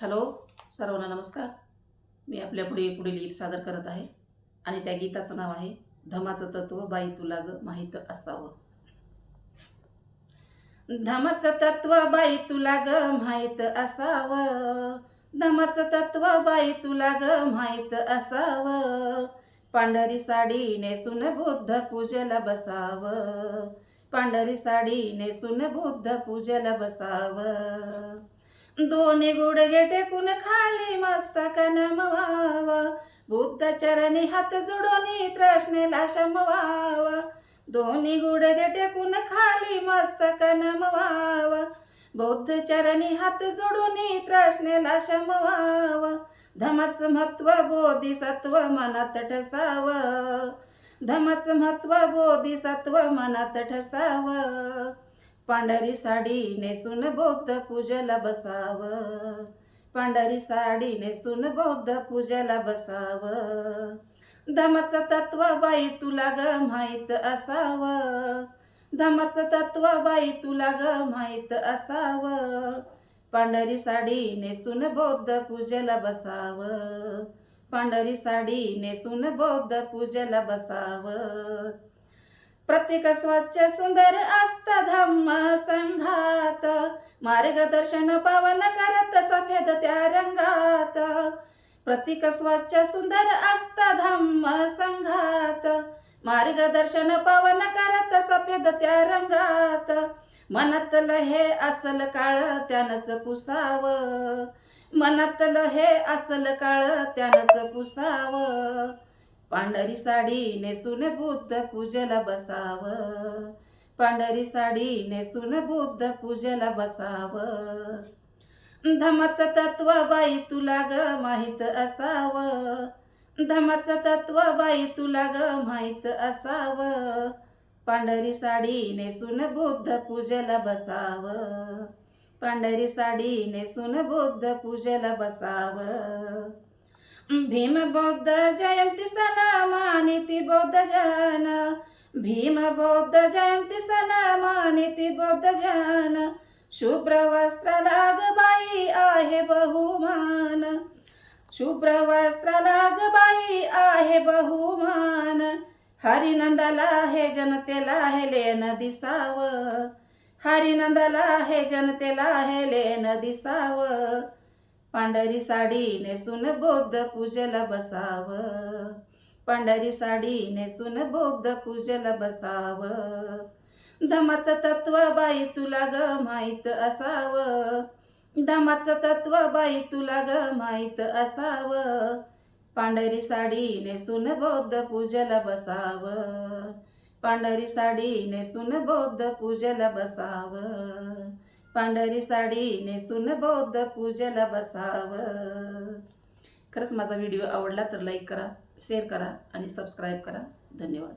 Hello सर्वांना नमस्कार. मी आपल्या पुढे पुढील गीत सादर करत आहे आणि त्या गीताचं नाव आहे धमाचं तत्व बाई तुला ग माहीत असावं. धमाचं तत्व बाई तुला ग माहीत असावं. धमाचं तत्व बाई तुला ग माहीत असावं. पांढरी साडी नेसून बुद्ध पूजेला बसावं. पांढरी साडी नेसून बुद्ध पूजेला बसावं. दोन्ही गुडघे टेकून खाली मस्तक नमवावा. बुद्ध चरणी हात जोडून त्रश्नेला शमवावा दोन्ही गुडघे टेकून खाली मस्तक नमवावा. बौद्ध चरणी हात जोडून त्रश्नेला शमवावा धमाचं महत्त्व बोधिसत्व मनात ठसाव. धमाचं महत्त्व बोधिसत्व मनात ठसावं. पांढरी साडी नेसून बौद्ध पूजेला बसावं. पांढरी साडी नेसून बौद्ध पूजेला बसावं. धमाचं तत्व बाई तुला ग माहीत असावं. धमाचं तत्व बाई तुला ग माहीत असावं. पांढरी साडी नेसून बौद्ध पूजेला बसावं. पांढरी साडी नेसून बौद्ध पूजेला बसावं. प्रत्येक स्वच्छ सुंदर असत धम्म संघात. मार्गदर्शन पावन करत सफेद त्या रंगात. प्रतीक स्वच्छ सुंदर असत धम्म संघात. मार्गदर्शन पावन करत सफेद त्या रंगात. मनातलं हे असल काळ त्यानंच पुसावं. मनातलं हे असल काळ त्यानंच पुसावं. पांढरी साडी नेसून बुद्ध पूजेला बसावं. पांढरी साडी नेसून बुद्ध पूजेला बसावं. धमाचं तत्व बाई तुला ग माहीत असावं. धमाचं तत्व बाई तुला ग माहीत असावं. पांढरी साडी नेसून बुद्ध पूजेला बसावं. पांढरी साडी नेसून बुद्ध पूजेला बसावं. भीम बौद्ध जयंती सण मानिती बौद्ध जन। भीम बौद्ध जयंती सण मानिती बौद्ध जन। शुभ्र वस्त्र लाग बाई आहे बहुमान। शुभ्र वस्त्र लाग बाई आहे बहुमान हरिनंदाला हे जनतेला हे लेन दिसाव हरिनंदाला हे जनतेला हे लेन दिसाव पांढरी साडी नेसून बौद्ध पूजेला बसावं. पांढरी साडी नेसून बौद्ध पूजेला बसावं. धमाचं तत्व बाई तुला ग माहीत असावं. धमाचं तत्व बाई तुला ग माहीत असावं. पांढरी साडी नेसून बौद्ध पूजेला बसावं. पांढरी साडी नेसून बौद्ध पूजेला बसावं. पांढरी साडी नेसून बौद्ध पूजेला बसावं. खरंच माझा व्हिडिओ आवडला तर लाईक करा शेअर करा आणि सबस्क्राईब करा. धन्यवाद.